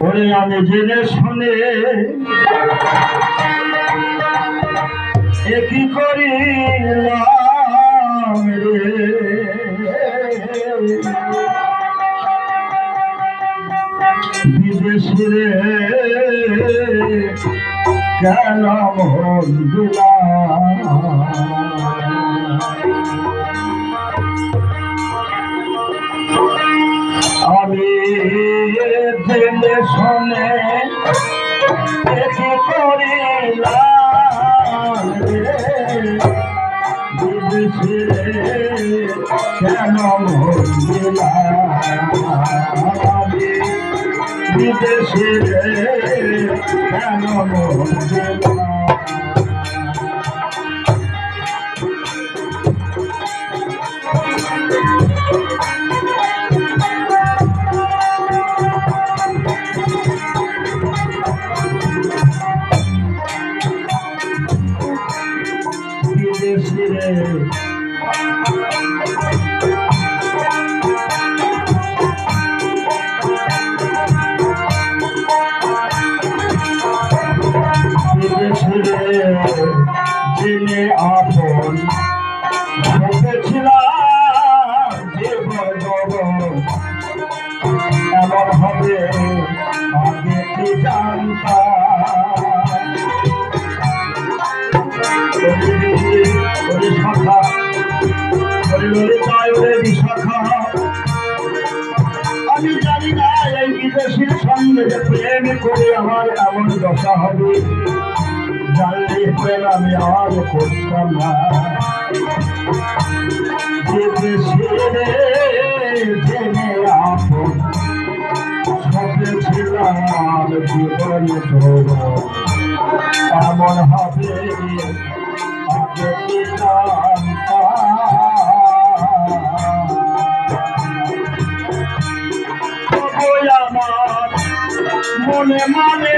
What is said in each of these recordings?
ওরে আমি জেনে শুনে একই করিলাম রে? বিদেশে কেন মন শুনে কেন বিদেশে কেন ভুলিলাম প্রেম করে আমার এমন দশা হবে। জানলে প্রেম আমি আর করতাম না। যে দেশে জেনে আপন সবে ছিলাম জীবন ধরো এমন হবে আগে কি মনে মানে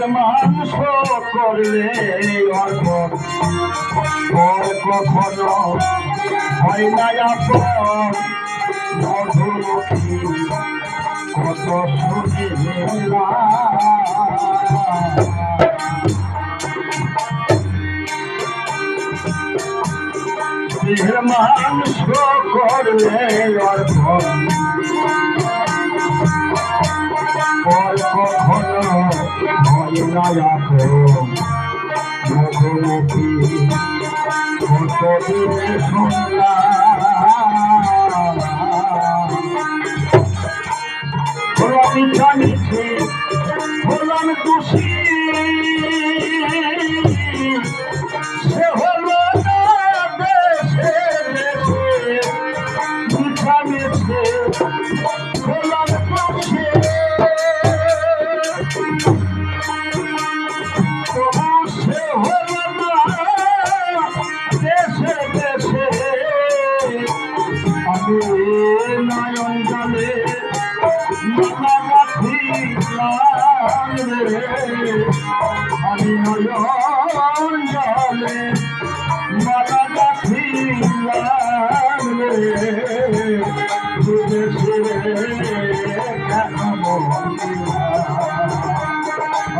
দেহের মাংস করলে কখনো হয় না আপন। মধুমুখী কত শুনিলা দেহের করলে না আপন মুখোমুখি কতদিন শুনলাম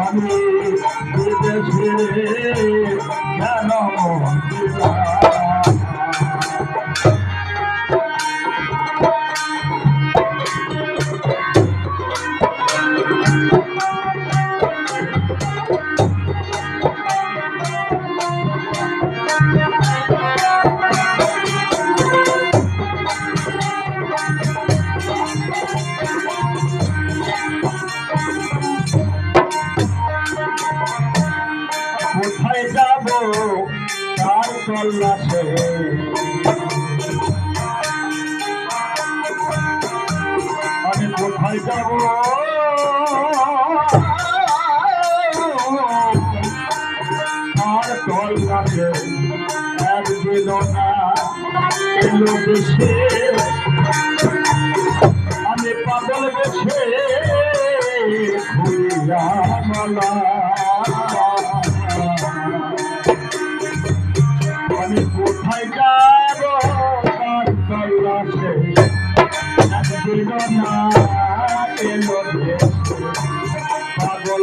আমি আমি কোথায় যাব? আর কাছে এক দিল না আমি পাগল গেছে ঘুরিয়া মালা। পাগল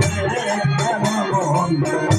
Thank you.